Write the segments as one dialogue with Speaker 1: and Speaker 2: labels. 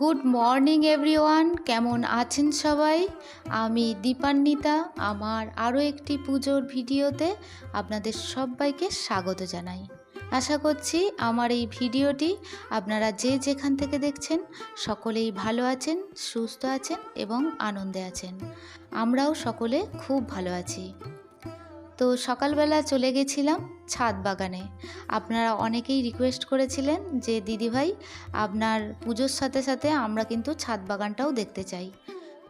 Speaker 1: Good morning everyone কেমন আছেন সবাই? আমি দীপান্বিতা, আমার আরও একটি পুজোর ভিডিওতে আপনাদের সবাইকে স্বাগত জানাই। আশা করছি আমার এই ভিডিওটি আপনারা যে যেখান থেকে দেখছেন, সকলেই ভালো আছেন, সুস্থ আছেন এবং আনন্দে আছেন। আমরাও সকলে খুব ভালো আছি। তো সকালবেলা চলে গেছিলাম ছাদ বাগানে। আপনারা অনেকেই রিকোয়েস্ট করেছিলেন যে, দিদিভাই, আপনার পুজোর সাথে সাথে আমরা কিন্তু ছাদ বাগানটাও দেখতে চাই।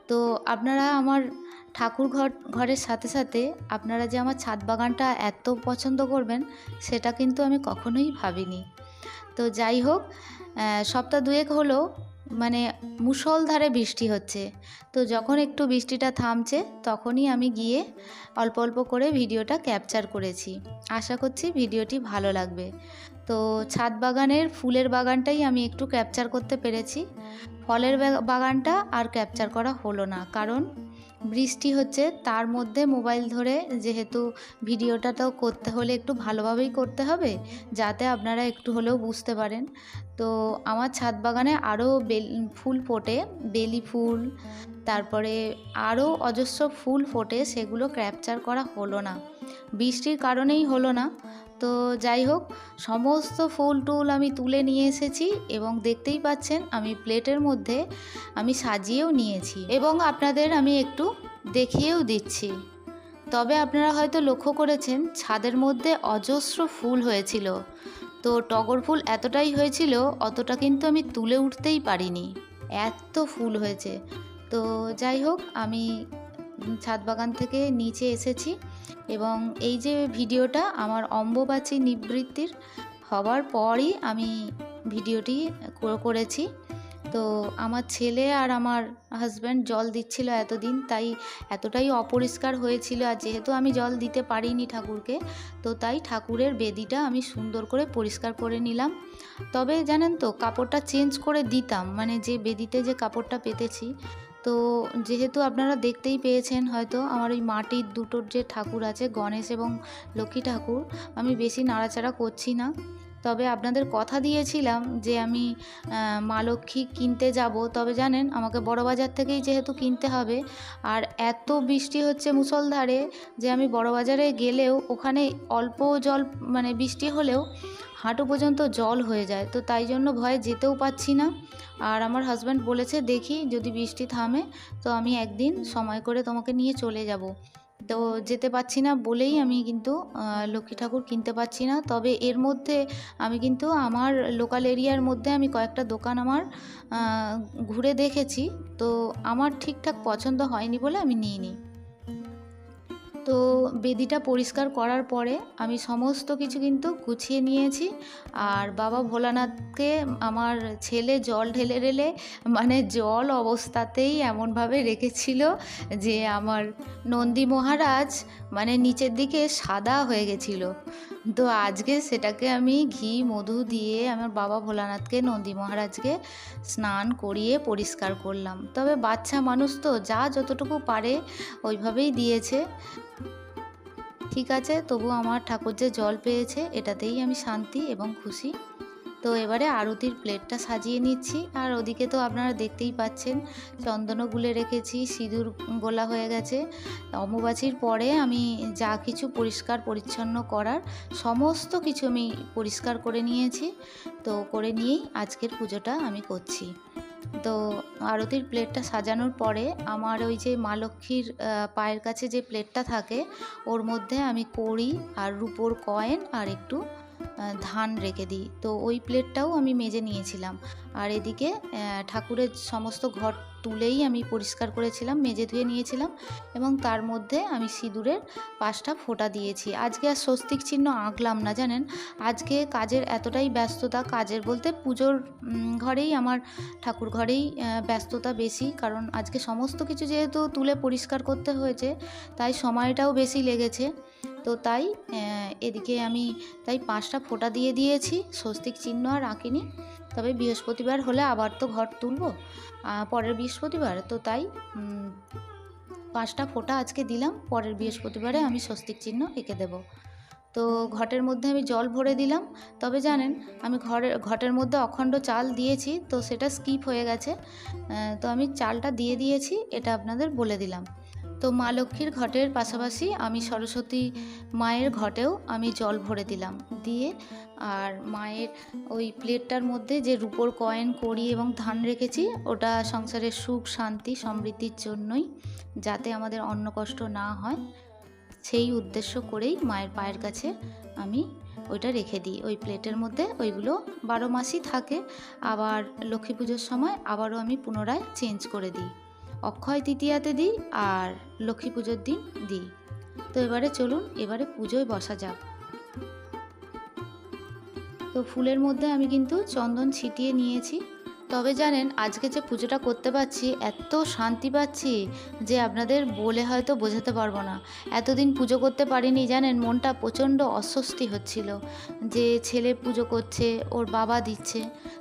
Speaker 1: তো আপনারা আমার ঠাকুর ঘর, ঘরের সাথে সাথে আপনারা যে আমার ছাদ বাগানটা এত পছন্দ করবেন, সেটা কিন্তু আমি কখনোই ভাবিনি। তো যাই হোক সপ্তাহ দুয়েক হলো মানে মুষলধারে বৃষ্টি হচ্ছে। তো যখন একটু বৃষ্টিটা থামছে, তখনই আমি গিয়ে অল্প অল্প করে ভিডিওটা ক্যাপচার করেছি। আশা করছি ভিডিওটি ভালো লাগবে। তো ছাদ বাগানের ফুলের বাগানটাই আমি একটু ক্যাপচার করতে পেরেছি। ফলের বাগানটা আর ক্যাপচার করা হলো না। কারণ বৃষ্টি হচ্ছে, তার মধ্যে মোবাইল ধরে যেহেতু ভিডিওটা তো করতে হলে একটু ভালোভাবেই করতে হবে, যাতে আপনারা একটু হলেও বুঝতে পারেন। তো আমার ছাদ বাগানে আরও ফুল ফোটে, বেলি ফুল, তারপরে আরও অজস্র ফুল ফোটে, সেগুলো ক্যাপচার করা হলো না। বৃষ্টির কারণেই হলো না তো যাই হোক, সমস্ত ফুল টুল আমি তুলে নিয়ে এসেছি এবং দেখতেই পাচ্ছেন আমি প্লেটের মধ্যে আমি সাজিয়েও নিয়েছি এবং আপনাদের আমি একটু দেখিয়েও দিচ্ছি। তবে আপনারা হয়তো লক্ষ্য করেছেন, ছাদের মধ্যে অজস্র ফুল হয়েছিল। তো টগর ফুল এতটাই হয়েছিল, অতটা কিন্তু আমি তুলে উঠতেই পারিনি। এত ফুল হয়েছে। তো যাই হোক, আমি ছাদ বাগান থেকে নিচে এসেছি এবং এই যে ভিডিওটা আমার অম্বুবাচী নিবৃত্তির হওয়ার পরই আমি ভিডিওটি করেছি। তো আমার ছেলে আর আমার হাজব্যান্ড জল দিচ্ছিল এতদিন, তাই এতটাই অপরিষ্কার হয়েছিল আর যেহেতু আমি জল দিতে পারিনি ঠাকুরকে, তো তাই ঠাকুরের বেদিটা আমি সুন্দর করে পরিষ্কার করে নিলাম। তবে জানেন তো, কাপড়টা চেঞ্জ করে দিতাম মানে যে বেদিতে যে কাপড়টা পেতেছি তো যেহেতু আপনারা দেখতেই পেয়েছেন হয়তো আমার ওই মাটির দুটোর যে ঠাকুর আছে, গণেশ এবং লক্ষ্মী ঠাকুর, আমি বেশি নাড়াচাড়া করছি না। তবে আপনাদের কথা দিয়েছিলাম যে আমি মা লক্ষ্মী কিনতে যাব। তবে জানেন, আমাকে বড় বাজার থেকেই যেহেতু কিনতে হবে, আর এত বৃষ্টি হচ্ছে মুষলধারে যে আমি বড় বাজারে গেলেও ওখানে অল্প জল মানে বৃষ্টি হলেও হাঁটু পর্যন্ত জল হয়ে যায়, তো তাই জন্য ভয়ে যেতেও পাচ্ছি না। আর আমার হাজব্যান্ড বলেছে, দেখি যদি বৃষ্টি থামে, তো আমি একদিন সময় করে তোমাকে নিয়ে চলে যাব। তো যেতে পারছি না বলেই আমি কিন্তু লক্ষ্মী ঠাকুর কিনতে পারছি না। তবে এর মধ্যে আমি কিন্তু আমার লোকাল এরিয়ার মধ্যে আমি কয়েকটা দোকান আমার ঘুরে দেখেছি। তো আমার ঠিকঠাক পছন্দ হয়নি বলে আমি নিইনি। তো বেদিটা পরিষ্কার করার পরে আমি সমস্ত কিছু কিন্তু গুছিয়ে নিয়েছি। আর বাবা ভোলানাথকে আমার ছেলে জল ঢেলে ঢেলে মানে জল অবস্থাতেই এমনভাবে রেখেছিল যে আমার নন্দী মহারাজ মানে নিচের দিকে সাদা হয়ে গেছিল। তো আজকে সেটাকে আমি ঘি, মধু দিয়ে আমার বাবা ভোলানাথকে, নন্দী মহারাজকে স্নান করিয়ে পরিষ্কার করলাম। তবে বাচ্চা মানুষ তো, যা যতটুকু পারে ওইভাবেই দিয়েছে। ঠিক আছে, তবু আমার ঠাকুর যে জল পেয়েছে, এটাতেই আমি শান্তি এবং খুশি। তো এবারে আরতির প্লেটটা সাজিয়ে নিচ্ছি। আর ওদিকে তো আপনারা দেখতেই পাচ্ছেন, চন্দনও গুলে রেখেছি, সিঁদুর গোলা হয়ে গেছে। অম্বুবাচীর পরে আমি যা কিছু পরিষ্কার পরিচ্ছন্ন করার, সমস্ত কিছু আমি পরিষ্কার করে নিয়েছি। তো করে নিয়েই আজকের পুজোটা আমি করছি। তো আরতির প্লেটটা সাজানোর পরে আমার ওই যে মা লক্ষ্মীর পায়ের কাছে যে প্লেটটা থাকে, ওর মধ্যে আমি কড়ি আর রুপোর কয়েন আর একটু ধান রেখে দিই। তো ওই প্লেটটাও আমি মেজে নিয়েছিলাম। আর এদিকে ঠাকুরের সমস্ত ঘর তুলেই আমি পরিষ্কার করেছিলাম, মেজে ধুয়ে নিয়েছিলাম এবং তার মধ্যে আমি সিঁদুরের পাঁচটা ফোঁটা দিয়েছি। আজকে আর স্বস্তিক চিহ্ন আঁকলাম না, জানেন? আজকে কাজের এতটাই ব্যস্ততা, কাজের বলতে পুজোর ঘরেই আমার ঠাকুর ঘরেই ব্যস্ততা বেশি। কারণ আজকে সমস্ত কিছু যেহেতু তুলে পরিষ্কার করতে হয়েছে, তাই সময়টাও বেশি লেগেছে। তো তাই এদিকে আমি তাই পাঁচটা ফোঁটা দিয়ে দিয়েছি, স্বস্তিক চিহ্ন আর আঁকিনি। তবে বৃহস্পতিবার হলে আবার তো ঘর তুলবো পরের বৃহস্পতিবার। তো তাই পাঁচটা ফোঁটা আজকে দিলাম, পরের বৃহস্পতিবারে আমি স্বস্তিক চিহ্ন এঁকে দেব। তো ঘটের মধ্যে আমি জল ভরে দিলাম। তবে জানেন, আমি ঘরের, ঘটের মধ্যে অখণ্ড চাল দিয়েছি, তো সেটা স্কিপ হয়ে গেছে তো আমি চালটা দিয়ে দিয়েছি, এটা আপনাদের বলে দিলাম। তো মা লক্ষ্মীর ঘটের পাশাপাশি আমি সরস্বতী মায়ের ঘটেও আমি জল ভরে দিলাম। দিয়ে আর মায়ের ওই প্লেটটার মধ্যে যে রুপোর কয়েন করি এবং ধান রেখেছি, ওটা সংসারের সুখ, শান্তি, সমৃদ্ধির জন্যই যাতে আমাদের অন্ন কষ্ট না হয়, সেই উদ্দেশ্য করেই মায়ের পায়ের কাছে আমি ওইটা রেখে দিই। ওই প্লেটের মধ্যে ওইগুলো বারো মাসই থাকে, আবার লক্ষ্মী পুজোর সময় আবারও আমি পুনরায় চেঞ্জ করে দিই। অক্ষয় তৃতীয়াতে দিই আর লক্ষ্মী পুজোর দিন দিই। তো এবারে চলুন, এবারে পুজোয় বসা যাক। তো ফুলের মধ্যে আমি কিন্তু চন্দন ছিটিয়ে নিয়েছি। তবে জানেন, আজকে যে পুজোটা করতে পারছি, এত শান্তি পাচ্ছি যে আপনাদের বলে হয়তো বোঝাতে পারব না। এতদিন পুজো করতে পারিনি, জানেন, মনটা প্রচণ্ড অস্বস্তি হচ্ছিল যে ছেলে পুজো করছে, ওর বাবা দিচ্ছে।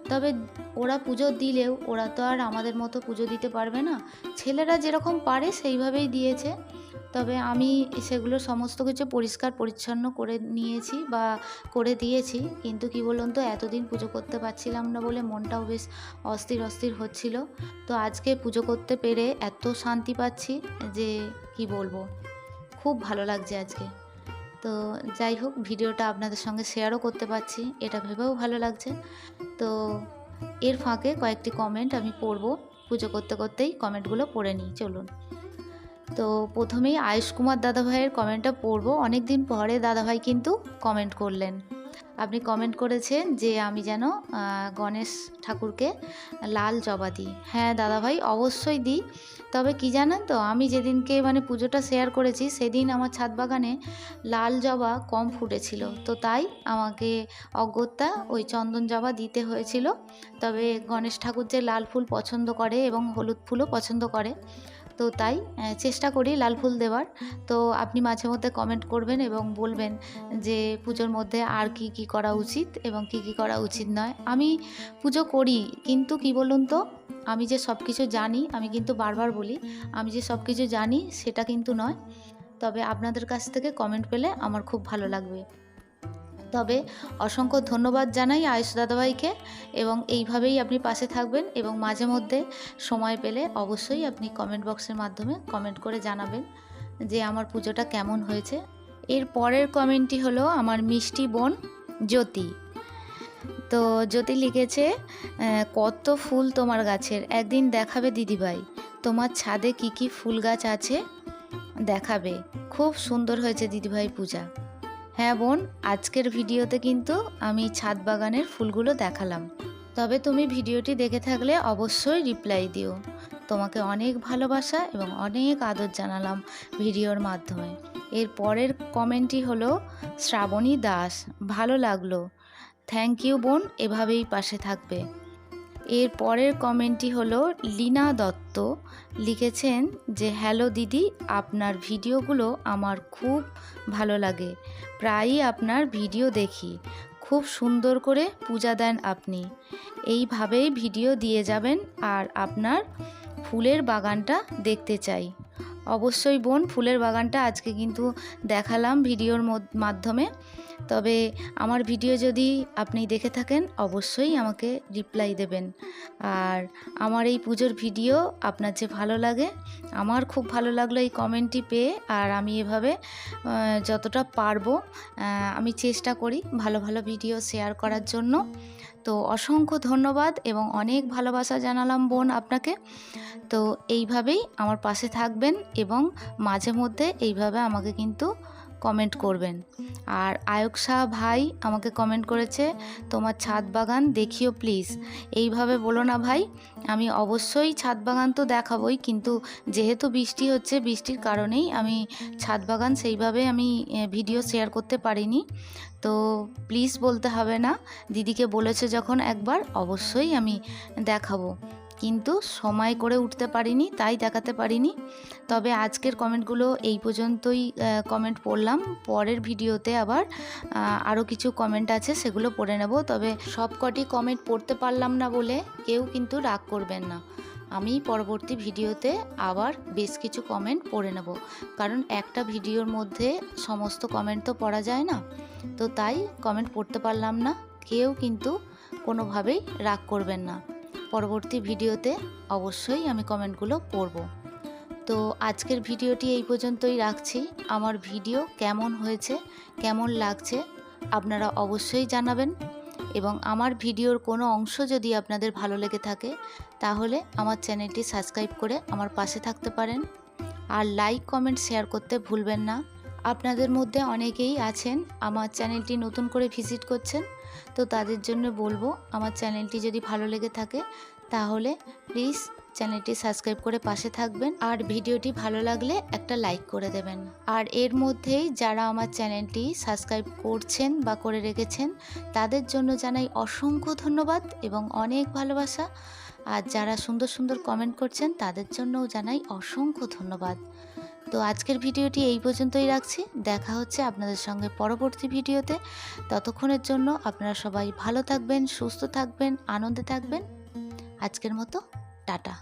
Speaker 1: তবে ওরা পুজো দিলেও ওরা তো আর আমাদের মতো পুজো দিতে পারবে না। ছেলেরা যেরকম পারে সেইভাবেই দিয়েছে। তবে আমি সেগুলো সমস্ত কিছু পরিষ্কার, পরিচ্ছন্ন করে নিয়েছি বা করে দিয়েছি। কিন্তু কি বলুন তো, এতদিন পুজো করতে পারছিলাম না বলে মনটাও বেশ অস্থির অস্থির হচ্ছিল। তো আজকে পুজো করতে পেরে এত শান্তি পাচ্ছি যে কি বলব, খুব ভালো লাগছে আজকে। তো যাই হোক, ভিডিওটা আপনাদের সঙ্গে শেয়ারও করতে পারছি, এটা ভেবেও ভালো লাগছে। তো এর ফাঁকে কয়েকটি কমেন্ট আমি পড়ব। পুজো করতে করতেই কমেন্টগুলো পড়ে নিই, চলুন। তো প্রথমেই আয়ুষ কুমার দাদাভাইয়ের কমেন্টটা পড়ব। অনেক দিন পরে দাদাভাই কিন্তু কমেন্ট করলেন। আপনি কমেন্ট করেছেন যে আমি যেন গণেশ ঠাকুরকে লাল জবা দিই। হ্যাঁ দাদাভাই, অবশ্যই দিই। তবে কি জানেন তো, আমি যেদিনকে মানে পুজোটা শেয়ার করেছি, সেদিন আমার ছাদ বাগানে লাল জবা কম ফুটেছিল। তো তাই আমাকে অগত্যা ওই চন্দন জবা দিতে হয়েছিল। তবে গণেশ ঠাকুর যে লাল ফুল পছন্দ করে এবং হলুদ ফুলও পছন্দ করে তো তাই চেষ্টা করি লাল ফুল দেওয়ার। তো আপনি মাঝে মধ্যে কমেন্ট করবেন এবং বলবেন যে, পুজোর মধ্যে আর কি কি করা উচিত এবং কি কি করা উচিত নয়। আমি পুজো করি, কিন্তু কি বলুন তো, আমি যে সব কিছু জানি, আমি কিন্তু বারবার বলি, আমি যে সব কিছু জানি সেটা কিন্তু নয়। তবে আপনাদের কাছ থেকে কমেন্ট পেলে আমার খুব ভালো লাগবে। তবে অসংখ্য ধন্যবাদ জানাই আয়ুষ দাদাভাইকে এবং এইভাবেই আপনি পাশে থাকবেন এবং মাঝে মধ্যে সময় পেলে অবশ্যই আপনি কমেন্ট বক্সের মাধ্যমে কমেন্ট করে জানাবেন যে আমার পুজোটা কেমন হয়েছে। এর পরের কমেন্টটি হলো আমার মিষ্টি বোন জ্যোতি। তো জ্যোতি লিখেছে কত ফুল তোমার গাছের। একদিন দেখাবে দিদিভাই। তোমার ছাদে কি কি ফুল গাছ আছে? দেখাবে। খুব সুন্দর হয়েছে দিদিভাই পূজা। হ্যাঁ বোন, আজকের ভিডিওতে কিন্তু আমি ছাদ বাগানের ফুলগুলো দেখালাম। তবে তুমি ভিডিওটি দেখে থাকলে অবশ্যই রিপ্লাই দিও। তোমাকে অনেক ভালোবাসা এবং অনেক আদর জানালাম ভিডিওর মাধ্যমে। এর পরের কমেন্টটি হলো, শ্রাবণী দাস, ভালো লাগল। থ্যাংক ইউ বোন, এভাবেই পাশে থাকবে। এর পরের কমেন্টটি হলো লীনা দত্ত লিখেছেন যে, হ্যালো দিদি, আপনার ভিডিওগুলো আমার খুব ভালো লাগে। প্রায়ই আপনার ভিডিও দেখি। খুব সুন্দর করে পূজা দেন আপনি। এইভাবেই ভিডিও দিয়ে যাবেন আর আপনার ফুলের বাগানটা দেখতে চাই। অবশ্যই বোন, ফুলের বাগানটা আজকে কিন্তু দেখালাম ভিডিওর মাধ্যমে। তবে আমার ভিডিও যদি আপনি দেখে থাকেন, অবশ্যই আমাকে রিপ্লাই দেবেন। আর আমার এই পুজোর ভিডিও আপনার যে ভালো লাগে, আমার খুব ভালো লাগল এই কমেন্টটি পেয়ে, আর আমি এভাবে যতটা পারব আমি চেষ্টা করি ভালো ভালো ভিডিও শেয়ার করার জন্য। তো অসংখ্য ধন্যবাদ এবং অনেক ভালোবাসা জানালাম বোন আপনাকে। তো এইভাবেই আমার পাশে থাকবেন এবং মাঝে মধ্যে এইভাবে আমাকে কিন্তু কমেন্ট করবেন। আর আয়ক শাহ ভাই আমাকে কমেন্ট করেছে, তোমার ছাদ বাগান দেখিও প্লিজ এইভাবে বলো না ভাই, আমি অবশ্যই ছাদ বাগান তো দেখাবই, কিন্তু যেহেতু বৃষ্টি হচ্ছে, বৃষ্টির কারণেই আমি ছাদ বাগান সেইভাবে আমি ভিডিও শেয়ার করতে পারিনি। তো প্লিজ বলতে হবে না, দিদিকে বলেছে যখন একবার, অবশ্যই আমি দেখাবো। কিন্তু সময় করে উঠতে পারিনি, তাই দেখাতে পারিনি। তবে আজকের কমেন্টগুলো এই পর্যন্তই কমেন্ট পড়লাম। পরের ভিডিওতে আবার আরও কিছু কমেন্ট আছে, সেগুলো পড়ে নেব। তবে সব কটি কমেন্ট পড়তে পারলাম না বলে কেউ কিন্তু রাগ করবেন না। আমি পরবর্তী ভিডিওতে আবার বেশ কিছু কমেন্ট পড়ে নেব। কারণ একটা ভিডিওর মধ্যে সমস্ত কমেন্ট তো পড়া যায় না। তো তাই কমেন্ট পড়তে পারলাম না। কেউ কিন্তু কোনোভাবেই রাগ করবেন না। পরবর্তী ভিডিওতে অবশ্যই আমি কমেন্টগুলো পড়ব। তো আজকের ভিডিওটি এই পর্যন্তই রাখছি। আমার ভিডিও কেমন হয়েছে, কেমন লাগছে আপনারা অবশ্যই জানাবেন এবং আমার ভিডিওর কোনো অংশ যদি আপনাদের ভালো লেগে থাকে তাহলে আমার চ্যানেলটি সাবস্ক্রাইব করে আমার পাশে থাকতে পারেন। আর লাইক, কমেন্ট, শেয়ার করতে ভুলবেন না। আপনাদের মধ্যে অনেকেই আছেন, আমার চ্যানেলটি নতুন করে ভিজিট করছেন। তো তাদের জন্য বলব, আমার চ্যানেলটি যদি ভালো লেগে থাকে, তাহলে প্লিজ চ্যানেলটি সাবস্ক্রাইব করে পাশে থাকবেন। আর ভিডিওটি ভালো লাগলে একটা লাইক করে দেবেন। আর এর মধ্যেই যারা আমার চ্যানেলটি সাবস্ক্রাইব করছেন বা করে রেখেছেন, তাদের জন্য জানাই অসংখ্য ধন্যবাদ এবং অনেক ভালোবাসা। আর যারা সুন্দর সুন্দর কমেন্ট করছেন, তাদের জন্যও জানাই অসংখ্য ধন্যবাদ। তো আজকের ভিডিওটি এই পর্যন্তই রাখছি। দেখা হচ্ছে আপনাদের সঙ্গে পরবর্তী ভিডিওতে। ততক্ষণের জন্য আপনারা সবাই ভালো থাকবেন, সুস্থ থাকবেন, আনন্দে থাকবেন। আজকের মতো, টাটা।